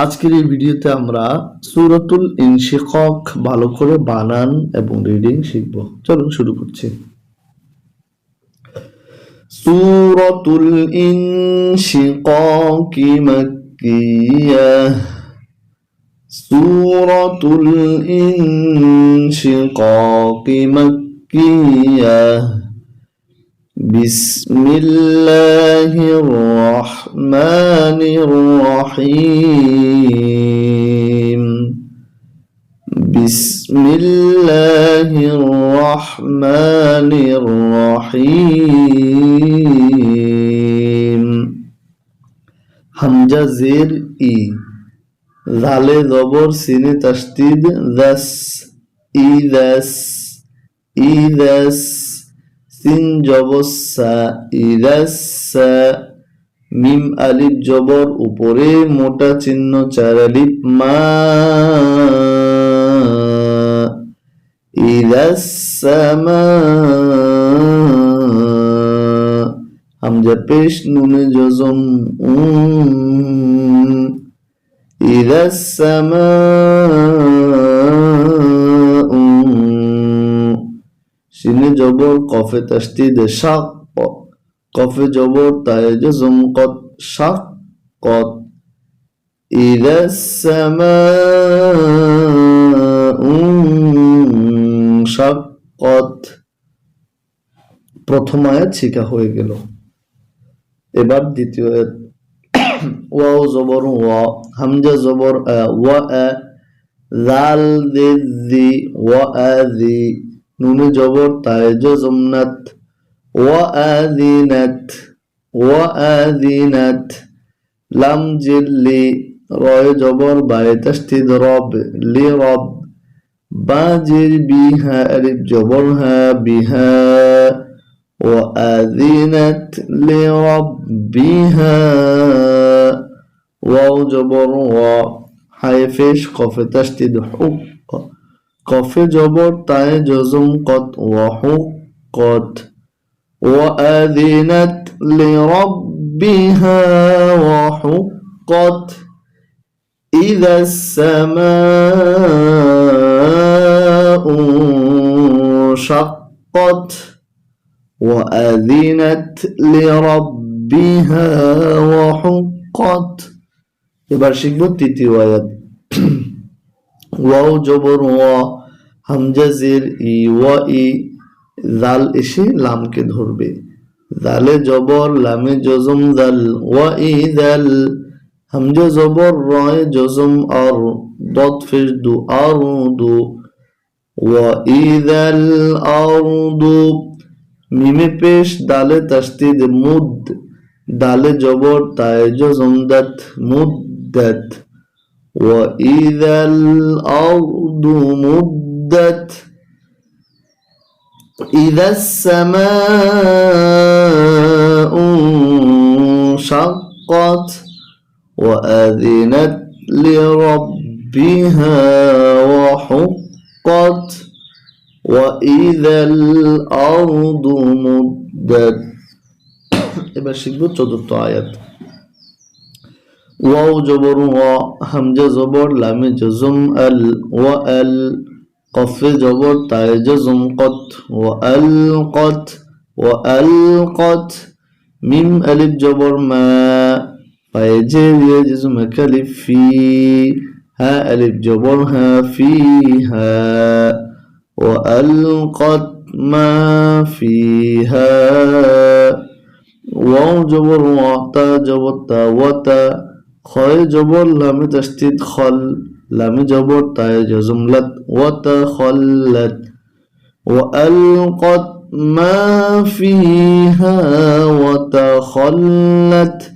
আজকের এই ভিডিওতে আমরা সুরতুল ইনশিকক ভালো করে বানান এবং রিডিং শিখব। চলুন শুরু করছি। সুরতুল ইনশিকক সুরতুল ইনশিকক মাক্কিয়া। বিসমিল্লাহির রহমানির الرحمن الرحيم بسم الله الرحمن الرحيم হামজা জের ই জালে জবর সিনে তাসদিদ দাস ই দাস ই দাস সিন জবসা ইদাসা মিম আলিফ জবর, উপরে মোটা চিহ্ন চার আলিফ, মা। ইদাসামা হামজা পেশ, নুনে জজম, উম। ইদাসামা সিনে জবর, কফে তাসদিদ শাক। কফে জবর তায়ে জজম কত শাক কত إذا السماء انشقت প্রথম আয়াত শিখা হয়ে গেল এবার দ্বিতীয় আয়াত ওয়াও জবর ওয়া হামজা জবর আ ওয়া আ জাল দে জি ওয়া আ জি নুনে জবর তায়ে জজমনাত وآذنت وآذنت. لم جلي رأي جبر باي تشتد رب لرب باجر بها ألف جبرها بها وآذنت لربها واو جبر و حيفش قف تشتد حق. قف جبر تاي جزم قط وحقت وأذنت لربها وحقت إذا السماء انشقت وأذنت لربها وحقت এবার শিখব তৃতীয় আয়াত ওয়াও জবর ওয়া হামজা জের ই ওয়া ই জাল এসে লামকে ধরবে জালে জবর লামে জজম জাল ওয়া ই জাল হামজা জবর রয় জজম আর দত ফেস দু আর দু ওয়া ই জাল আর দু মিমে পেশ দালে তাসদিদ মুদ দালে জবর তায়ে জজম দাত মুদ্দাত وإذا الأرض مدت إذا السماء انشقت وأذنت لربها وحقت وإذا الأرض مدت এবার শিখবো চতুর্থ আয়াত ওয়াও জবর ওয়া হামজা জবর লামে জজম আল ওয়া আল قف جبر تعجزم قط وألقت وألقت ميم ألف جبر ما فيجر جزم كلف في ها ألف جبرها فيها وألقت ما فيها واو جبر وعطا جبر تاوتا خي جبر لم تشتد خل لم جبر تاج جملة وتخلت وألقت ما فيها وتخلت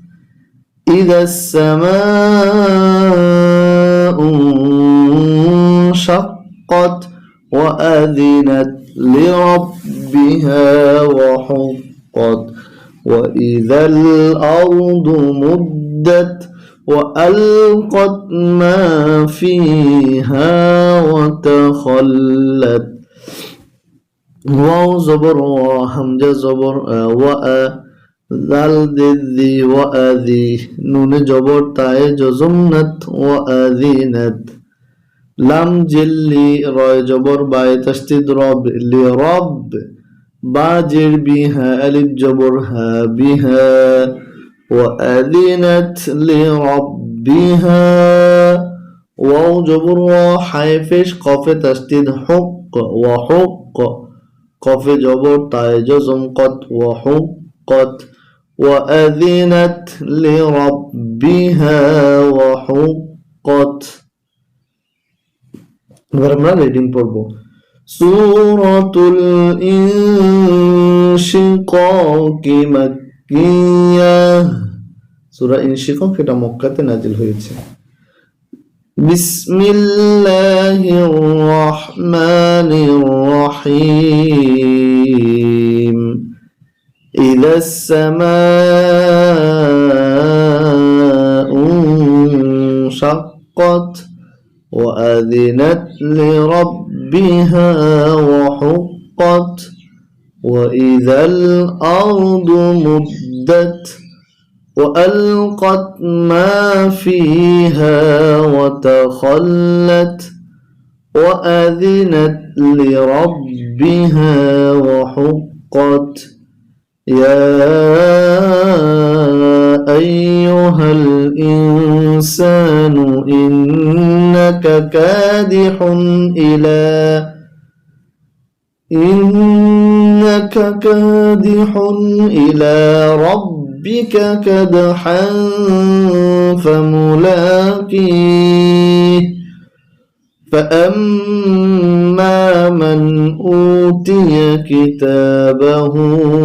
إذا السماء انشقت وأذنت لربها وحقت وإذا الأرض مدت وألقت ما فيها وتخلت واو زبر وحمزة زبر وأ ذال ذي وأذي نون جبر تاي جزمنت وأذينت لم جلي راي جبر باي تشتد رب لرب باجر بها ألف جبر ها بها وأذنت لربها واو جبر وحيفش قف تشديد حق وحق قف جبر تاء جزم قد وحقت وأذنت لربها وحقت এবার আমরা রিডিং পড়বো সূরাতুল ইনশিকাকি মাক্কিয়াহ সূরা ইনশিকাক এটা মক্কাতে নাজিল হয়েছে বিসমিল্লাহির রহমানির রহিম إذا السماء انشقت وأذنت لربها وحقت وإذا الأرض مدت وألقت ما فيها وتخلت وأذنت لربها وحقت يا أيها الإنسان إنك كادح إلى إنك كادح إلى ربك كدحا فملاقيه. فأما من أوتي كتابه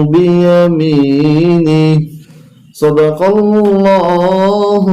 بيمينه صدق الله